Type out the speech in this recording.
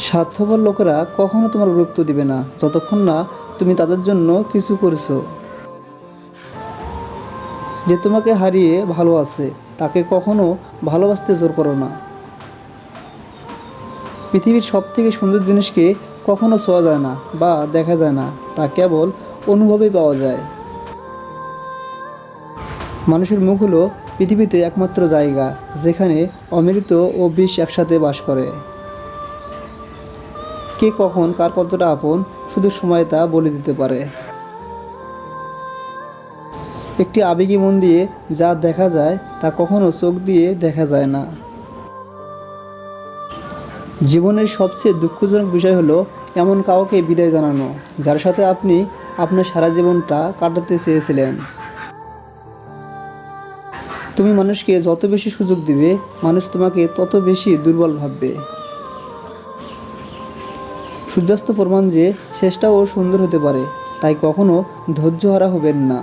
স্বার্থপর লোকেরা কখনো তোমার গুরুত্ব দিবে না। যতক্ষণ না তুমি তাদের জন্য কিছু করছ। যে তোমাকে হারিয়ে ভালো আছে, তাকে কখনো ভালোবাসতে জোর করো না। পৃথিবীর সব থেকে সুন্দর জিনিসকে কখনো ছোঁয়া যায় না বা দেখা যায় না, তা কেবল অনুভবেই পাওয়া যায়। মানুষের মুখ হলো পৃথিবীতে একমাত্র জায়গা, যেখানে অমৃত ও বিষ একসাথে বাস করে। কে কখন, কার কতটা আপন, শুধু সময় তা বলে দিতে পারে। একটি আবেগী মন দিয়ে যা দেখা যায়, তা কখনো চোখ দিয়ে দেখা যায় না। জীবনের সবচেয়ে দুঃখজনক বিষয় হলো, এমন কাউকে বিদায় জানানো, যার সাথে আপনি আপনার সারা জীবনটা কাটাতে চেয়েছিলেন। তুমি মানুষকে যত বেশি সুযোগ দিবে, মানুষ তোমাকে তত বেশি দুর্বল ভাববে। সূর্যাস্ত প্রমাণ যে শেষটাও সুন্দর হতে পারে তাই কখনও ধৈর্য হারা হবেন না।